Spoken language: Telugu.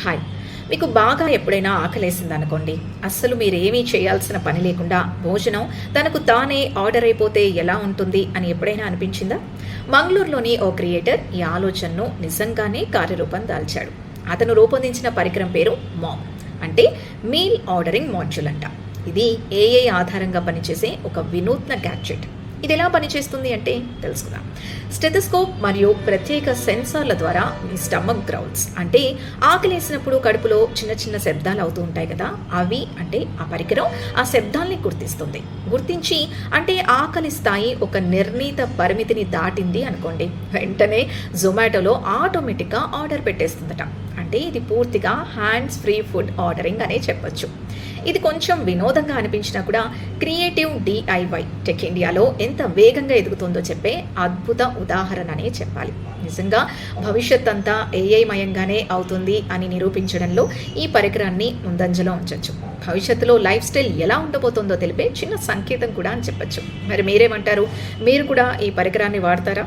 హాయ్. మీకు బాగా ఎప్పుడైనా ఆకలేసింది అనుకోండి. అస్సలు మీరేమీ చేయాల్సిన పని లేకుండా భోజనం తనకు తానే ఆర్డర్ అయిపోతే ఎలా ఉంటుంది అని ఎప్పుడైనా అనిపించిందా? మంగళూరులోని ఓ క్రియేటర్ ఈ ఆలోచనను నిజంగానే కార్యరూపం దాల్చాడు. అతను రూపొందించిన పరికరం పేరు మామ్. అంటే మీల్ ఆర్డరింగ్ మాడ్యూల్ అంట. ఇది ఏఐ ఆధారంగా పనిచేసే ఒక వినూత్న గ్యాడ్జెట్. ఇది ఎలా పనిచేస్తుంది అంటే తెలుసుకుందాం. స్టెథోస్కోప్ మరియు ప్రత్యేక సెన్సార్ల ద్వారా మీ స్టమక్ గ్రౌండ్స్. అంటే ఆకలేసినప్పుడు కడుపులో చిన్న చిన్న శబ్దాలు అవుతూ ఉంటాయి కదా అవి అంటే ఆ పరికరం ఆ శబ్దాల్ని గుర్తిస్తుంది. గుర్తించి అంటే ఆకలి స్థాయి ఒక నిర్ణీత పరిమితిని దాటింది అనుకోండి. వెంటనే జొమాటోలో ఆటోమేటిక్గా ఆర్డర్ పెట్టేస్తుందట. అంటే ఇది పూర్తిగా హ్యాండ్స్ ఫ్రీ ఫుడ్ ఆర్డరింగ్ అనే చెప్పొచ్చు. ఇది కొంచెం వినోదంగా అనిపించినా కూడా క్రియేటివ్ డిఐవై టెక్ ఇండియాలో ఎంత వేగంగా ఎదుగుతుందో చెప్పే అద్భుత ఉదాహరణ అనే చెప్పాలి. నిజంగా భవిష్యత్ అంతా ఏఐ మయంగానే అవుతుంది అని నిరూపించడంలో ఈ పరికరాన్ని ముందంజలో ఉంచవచ్చు భవిష్యత్తులో లైఫ్ స్టైల్ ఎలా ఉండబోతుందో తెలిపే చిన్న సంకేతం కూడా అని చెప్పొచ్చు. మరి మీరేమంటారు? మీరు కూడా ఈ పరికరాన్ని వాడతారా?